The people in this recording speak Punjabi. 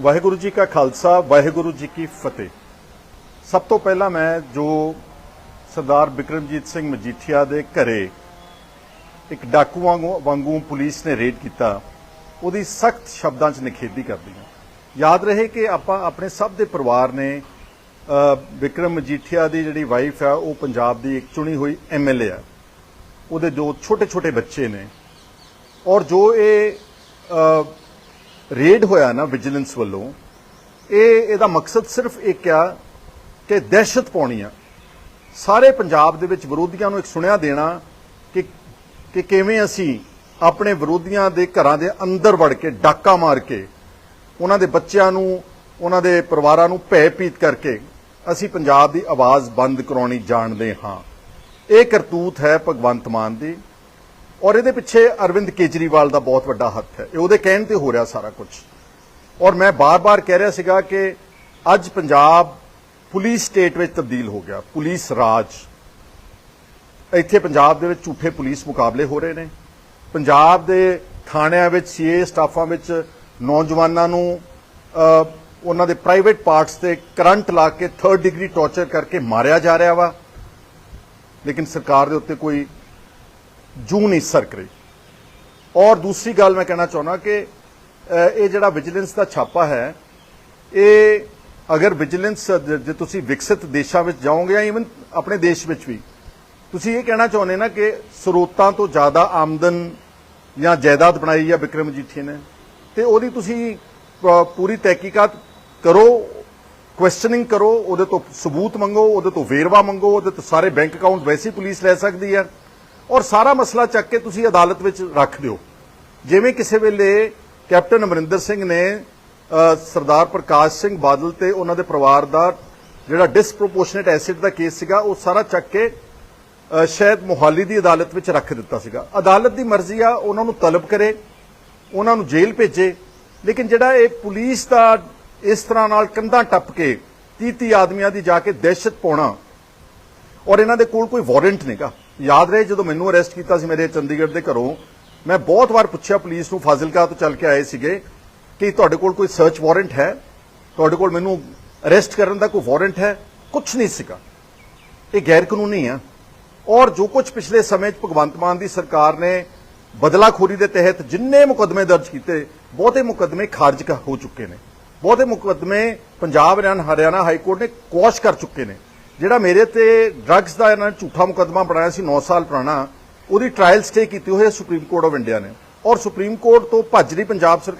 ਵਾਹਿਗੁਰੂ ਜੀ ਕਾ ਖਾਲਸਾ ਵਾਹਿਗੁਰੂ ਜੀ ਕੀ ਫਤਿਹ। ਸਭ ਤੋਂ ਪਹਿਲਾਂ ਮੈਂ ਜੋ ਸਰਦਾਰ ਬਿਕਰਮਜੀਤ ਸਿੰਘ ਮਜੀਠੀਆ ਦੇ ਘਰੇ ਇੱਕ ਡਾਕੂ ਵਾਂਗੂ ਵਾਂਗੂ ਪੁਲਿਸ ਨੇ ਰੇਡ ਕੀਤਾ ਉਹਦੀ ਸਖਤ ਸ਼ਬਦਾਂ 'ਚ ਨਿਖੇਧੀ ਕਰਦੀ ਹਾਂ। ਯਾਦ ਰਹੇ ਕਿ ਆਪਾਂ ਆਪਣੇ ਸਭ ਦੇ ਪਰਿਵਾਰ ਨੇ ਅ, ਬਿਕਰਮ ਮਜੀਠੀਆ ਦੀ ਜਿਹੜੀ ਵਾਈਫ ਆ ਉਹ ਪੰਜਾਬ ਦੀ ਇੱਕ ਚੁਣੀ ਹੋਈ ਐਮਐਲਏ ਆ। ਉਹਦੇ ਦੋ ਛੋਟੇ-ਛੋਟੇ ਬੱਚੇ ਨੇ। ਔਰ ਜੋ ਇਹ ਰੇਡ ਹੋਇਆ ਨਾ ਵਿਜੀਲੈਂਸ ਵੱਲੋਂ, ਇਹ, ਇਹਦਾ ਮਕਸਦ ਸਿਰਫ ਇੱਕ ਆ ਕਿ ਦਹਿਸ਼ਤ ਪਾਉਣੀ ਆ। ਸਾਰੇ ਪੰਜਾਬ ਦੇ ਵਿੱਚ ਵਿਰੋਧੀਆਂ ਨੂੰ ਇੱਕ ਸੁਣਿਆ ਦੇਣਾ ਕਿ ਕਿ ਕਿਵੇਂ ਅਸੀਂ ਆਪਣੇ ਵਿਰੋਧੀਆਂ ਦੇ ਘਰਾਂ ਦੇ ਅੰਦਰ ਵੜ ਕੇ ਡਾਕਾ ਮਾਰ ਕੇ, ਉਹਨਾਂ ਦੇ ਬੱਚਿਆਂ ਨੂੰ, ਉਹਨਾਂ ਦੇ ਪਰਿਵਾਰਾਂ ਨੂੰ ਭੈਭੀਤ ਕਰਕੇ ਅਸੀਂ ਪੰਜਾਬ ਦੀ ਆਵਾਜ਼ ਬੰਦ ਕਰਾਉਣੀ ਜਾਣਦੇ ਹਾਂ। ਇਹ ਕਰਤੂਤ ਹੈ ਭਗਵੰਤ ਮਾਨ ਦੀ। ਔਰ ਇਹਦੇ ਪਿੱਛੇ ਅਰਵਿੰਦ ਕੇਜਰੀਵਾਲ ਦਾ ਬਹੁਤ ਵੱਡਾ ਹੱਥ ਹੈ। ਇਹ ਉਹਦੇ ਕਹਿਣ ਤੇ ਹੋ ਰਿਹਾ ਸਾਰਾ ਕੁਝ। ਔਰ ਮੈਂ ਬਾਰ-ਬਾਰ ਕਹਿ ਰਿਹਾ ਸੀਗਾ ਕਿ ਅੱਜ ਪੰਜਾਬ ਪੁਲਿਸ ਸਟੇਟ ਵਿੱਚ ਤਬਦੀਲ ਹੋ ਗਿਆ। ਪੁਲਿਸ ਰਾਜ। ਇੱਥੇ ਪੰਜਾਬ ਦੇ ਵਿੱਚ ਝੂਠੇ ਪੁਲਿਸ ਮੁਕਾਬਲੇ ਹੋ ਰਹੇ ਨੇ। ਪੰਜਾਬ ਦੇ ਥਾਣਿਆਂ ਵਿੱਚ ਸੀਏ ਸਟਾਫਾਂ ਵਿੱਚ ਨੌਜਵਾਨਾਂ ਨੂੰ ਉਹਨਾਂ ਦੇ ਪ੍ਰਾਈਵੇਟ ਪਾਰਟਸ ਤੇ ਕਰੰਟ ਲਾ ਕੇ 3rd ਡਿਗਰੀ ਟੌਰਚਰ ਕਰਕੇ ਮਾਰਿਆ ਜਾ ਰਿਹਾ ਵਾ। ਲੇਕਿਨ ਸਰਕਾਰ ਦੇ ਉੱਤੇ ਕੋਈ ਜੂ ਨਹੀਂ ਸਰਕ ਰਹੀ। ਔਰ ਦੂਸਰੀ ਗੱਲ ਮੈਂ ਕਹਿਣਾ ਚਾਹੁੰਦਾ ਕਿ ਇਹ ਜਿਹੜਾ ਵਿਜੀਲੈਂਸ ਦਾ ਛਾਪਾ ਹੈ, ਇਹ ਅਗਰ ਵਿਜੀਲੈਂਸ ਜੇ ਤੁਸੀਂ ਵਿਕਸਿਤ ਦੇਸ਼ਾਂ ਵਿੱਚ ਜਾਓਗੇ ਜਾਂ ਇਵਨ ਆਪਣੇ ਦੇਸ਼ ਵਿੱਚ ਵੀ, ਤੁਸੀਂ ਇਹ ਕਹਿਣਾ ਚਾਹੁੰਦੇ ਨਾ ਕਿ ਸਰੋਤਾਂ ਤੋਂ ਜ਼ਿਆਦਾ ਆਮਦਨ ਜਾਂ ਜਾਇਦਾਦ ਬਣਾਈ ਆ ਵਿਕਰਮ ਜੀਠੀ ਨੇ। ਤੇ ਉਹਦੀ ਤੁਸੀਂ ਪੂਰੀ ਤਹਿਕੀਕਾਤ ਕਰੋ ਕੁਐਸਚਨਿੰਗ ਕਰੋ, ਉਹਦੇ ਤੋਂ ਸਬੂਤ ਮੰਗੋ, ਉਹਦੇ ਤੋਂ ਵੇਰਵਾ ਮੰਗੋ, ਉਹਦੇ ਤੋਂ ਸਾਰੇ ਬੈਂਕ ਅਕਾਊਂਟ ਵੈਸੀ ਪੁਲਿਸ ਲੈ ਸਕਦੀ ਹੈ। ਔਰ ਸਾਰਾ ਮਸਲਾ ਚੱਕ ਕੇ ਤੁਸੀਂ ਅਦਾਲਤ ਵਿੱਚ ਰੱਖ ਦਿਓ। ਜਿਵੇਂ ਕਿਸੇ ਵੇਲੇ ਕੈਪਟਨ ਅਮਰਿੰਦਰ ਸਿੰਘ ਨੇ ਸਰਦਾਰ ਪ੍ਰਕਾਸ਼ ਸਿੰਘ ਬਾਦਲ ਤੇ ਉਹਨਾਂ ਦੇ ਪਰਿਵਾਰ ਦਾ ਜਿਹੜਾ ਡਿਸਪ੍ਰੋਪੋਰਸ਼ਨੇਟ ਐਸਿਡ ਦਾ ਕੇਸ ਸੀਗਾ, ਉਹ ਸਾਰਾ ਚੱਕ ਕੇ ਸ਼ਾਇਦ ਮੁਹਾਲੀ ਦੀ ਅਦਾਲਤ ਵਿੱਚ ਰੱਖ ਦਿੱਤਾ ਸੀਗਾ। ਅਦਾਲਤ ਦੀ ਮਰਜ਼ੀ ਆ, ਉਹਨਾਂ ਨੂੰ ਤਲਬ ਕਰੇ, ਉਹਨਾਂ ਨੂੰ ਜੇਲ੍ਹ ਭੇਜੇ, ਲੇਕਿਨ ਜਿਹੜਾ ਇਹ ਪੁਲਿਸ ਦਾ ਇਸ ਤਰ੍ਹਾਂ ਨਾਲ ਕੰਧਾਂ ਟੱਪ ਕੇ 30 30 ਆਦਮੀਆਂ ਦੀ ਜਾ ਕੇ ਦਹਿਸ਼ਤ ਪਾਉਣਾ ਔਰ ਇਹਨਾਂ ਦੇ ਕੋਲ ਕੋਈ ਵਾਰੰਟ ਨਹੀਂਗਾ ਯਾਦ ਰਹੇ ਜਦੋਂ ਮੈਨੂੰ ਅਰੈਸਟ ਕੀਤਾ ਸੀ ਮੇਰੇ ਚੰਡੀਗੜ੍ਹ ਦੇ ਘਰੋਂ, ਮੈਂ ਬਹੁਤ ਵਾਰ ਪੁੱਛਿਆ ਪੁਲਿਸ ਨੂੰ, ਫਾਜ਼ਿਲਕਾ ਤੋਂ ਚੱਲ ਕੇ ਆਏ ਸੀਗੇ ਕਿ ਤੁਹਾਡੇ ਕੋਲ ਕੋਈ ਸਰਚ ਵਾਰੰਟ ਹੈ? ਤੁਹਾਡੇ ਕੋਲ ਮੈਨੂੰ ਅਰੈਸਟ ਕਰਨ ਦਾ ਕੋਈ ਵਾਰੰਟ ਹੈ? ਕੁਝ ਨਹੀਂ ਸੀਗਾ। ਇਹ ਗੈਰ ਕਾਨੂੰਨੀ ਆ। ਔਰ ਜੋ ਕੁਝ ਪਿਛਲੇ ਸਮੇਂ 'ਚ ਭਗਵੰਤ ਮਾਨ ਦੀ ਸਰਕਾਰ ਨੇ ਬਦਲਾਖੋਰੀ ਦੇ ਤਹਿਤ ਜਿੰਨੇ ਮੁਕੱਦਮੇ ਦਰਜ ਕੀਤੇ, ਬਹੁਤੇ ਮੁਕੱਦਮੇ ਖਾਰਜ ਹੋ ਚੁੱਕੇ ਨੇ। ਬਹੁਤੇ ਮੁਕੱਦਮੇ ਪੰਜਾਬ, ਹਰਿਆਣਾ ਹਾਈ ਕੋਰਟ ਨੇ ਕੁਐਸ਼ ਕਰ ਚੁੱਕੇ ਨੇ। ਜਿਹੜਾ ਮੇਰੇ ਤੇ ਡਰੱਗਸ ਦਾ ਇਹਨਾਂ ਨੇ ਝੂਠਾ ਮੁਕੱਦਮਾ ਬਣਾਇਆ ਸੀ 9 ਸਾਲ ਪੁਰਾਣਾ, ਉਹਦੀ ਟ੍ਰਾਇਲ ਸਟੇ ਕੀਤੀ ਹੋਈ ਹੈ ਸੁਪਰੀਮ ਕੋਰਟ ਆਫ ਇੰਡੀਆ ਨੇ। ਔਰ ਸੁਪਰੀਮ ਕੋਰਟ ਤੋਂ ਭੱਜ ਰਹੀ ਪੰਜਾਬ ਸਰਕਾਰ